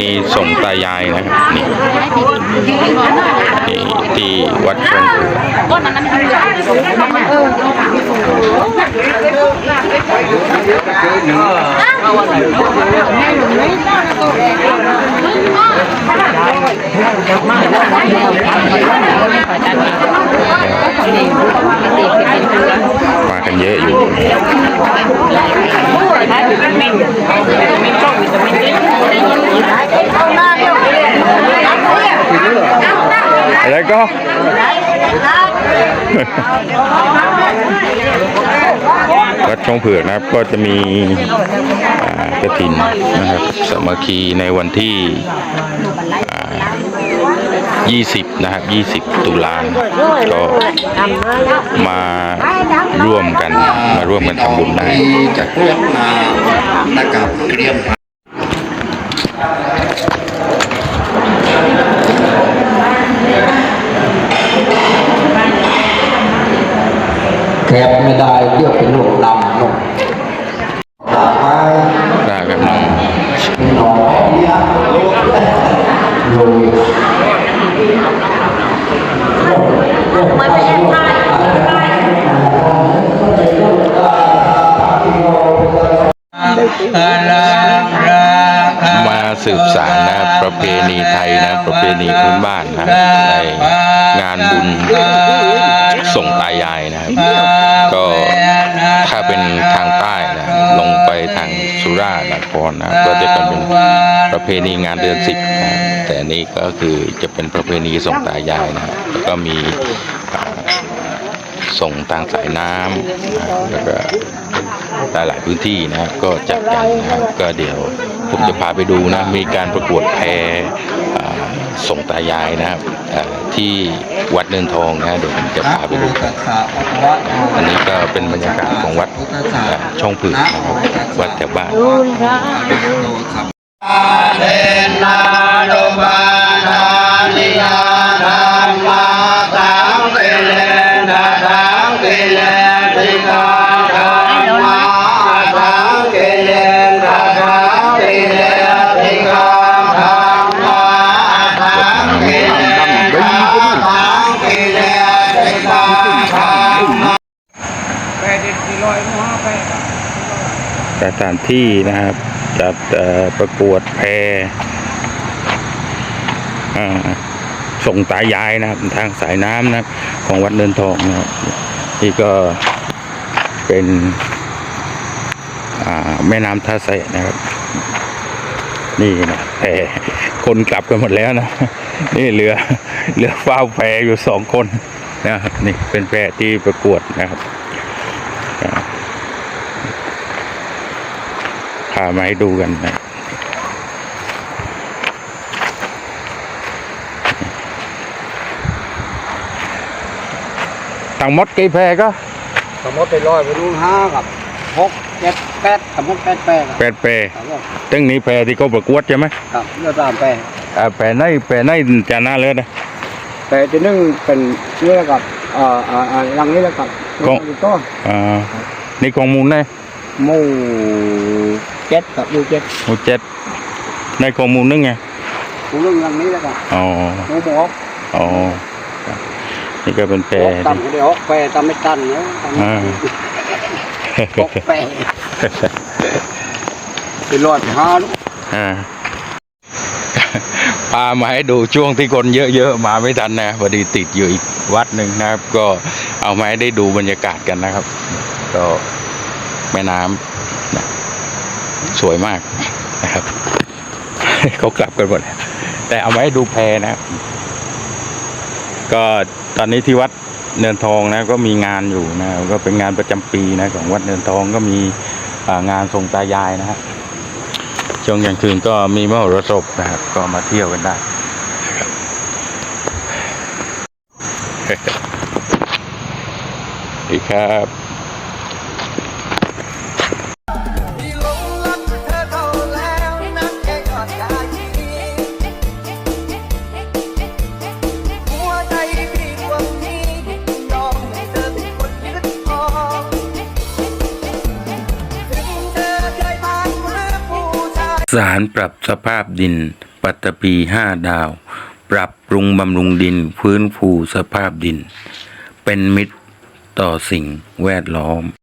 ณีส่งตายายนะครับนี่นี่ที่วัดชนเผือกมากันเยอะอยู่ อะไรก็ วัดช่องเผือกนะครับก็จะมีกระถินนะครับสามัคคีในวันที่ 20 นะครับ 20 ตุลาก็มาร่วมกันมาร่วมกันทำบุญได้จากเวียดนามนะครับเตรียม แคบไม่ได้เรียกเป็นลูกลำลูกต่อไปได้แบบนี้หนองเบี้ยลุยมาสืบสารนะประเพณีไทยนะ ประเพณีพื้นบ้านนะในงานบุญ ส่งตายายนะครับก็ถ้าเป็นทางใต้นะลงไปทางสุราษฎร์นครนะครับก็จะเป็นประเพณีงานเดือนสิบนะครับแต่อันนี้ก็คือจะเป็นประเพณีส่งตายายนะครับแล้วก็มีอ่าส่งทางสายน้ำนะครับแล้วก็หลายๆพื้นที่นะครับก็จัดกันนะครับก็เดี๋ยว ผมจะพาไปดูนะมีการประกวดแพส่งตายายนะครับที่วัดเนินทองนะเดี๋ยวผมจะพาไปดูกับอันนี้ก็เป็นบรรยากาศของวัดช่องผืนนะครับวัดแถวบ้าน สถานที่นะครับ จัดประกวดแพส่งตายายนะครับ ทางสายน้ำนะครับ ของวัดเนินทองนะครับนี่ก็เป็นแม่น้ำท่าแสนะครับ นี่นะแพคนกลับกันหมดแล้วนะ นี่เหลือเหลือเฝ้าแพอยู่สองคนนะครับนี่เป็นแพที่ประกวดนะครับ พามาให้ดูกันนะทั้งหมดกี่แพรก็สมมติไปลอยไปดูห้ากับหกเจ็ดแปดสมมติแปดแปดแปดแพรครับผมตึงนี้แพรที่เขาประกวดใช่ไหมครับเลือดตามแปดอ่าแพรไหนแพรไหนจะน่าเลิศนะ แปดที่หนึ่งเป็นเนื้อกับเอ่อเอ่อเอ่อรังนี้แล้วกับก็ ก็อ่านี่ของมูลได้ หมูเจ็ดกับหมูเจ็ดหมูเจ็ดในของมูลนึงไงหมูเรื่องรังนี้แล้วกับอ๋อหมูหมอกอ๋อนี่ก็เป็นแพรหกตำเดี๋ยวหกแปดตำไม่ตันเนาะตำอ่าหกแปดไปรอดห้าลูกอ่าพามาให้ดูช่วงที่คนเยอะๆมาไม่ทันนะพอดีติดอยู่อีกวัดหนึ่งนะครับ ก็เอามาให้ได้ดูบรรยากาศกันนะครับ ก็ แม่น้ำนะสวยมากนะครับเขากลับกันหมดแต่เอามาให้ดูแพนะก็ตอนนี้ที่วัดเนินทองนะ ก็มีงานอยู่นะก็เป็นงานประจำปีนะของวัดเนินทองก็มีงานทรงตายายนะครับช่วงกลางคืนก็มีมหรสพนะครับ ก็มาเที่ยวกันได้ดีครับ สารปรับสภาพดิน ปัตตภีห้าดาว ปรับปรุงบำรุงดินฟื้นฟูสภาพดิน เป็นมิตรต่อสิ่งแวดล้อม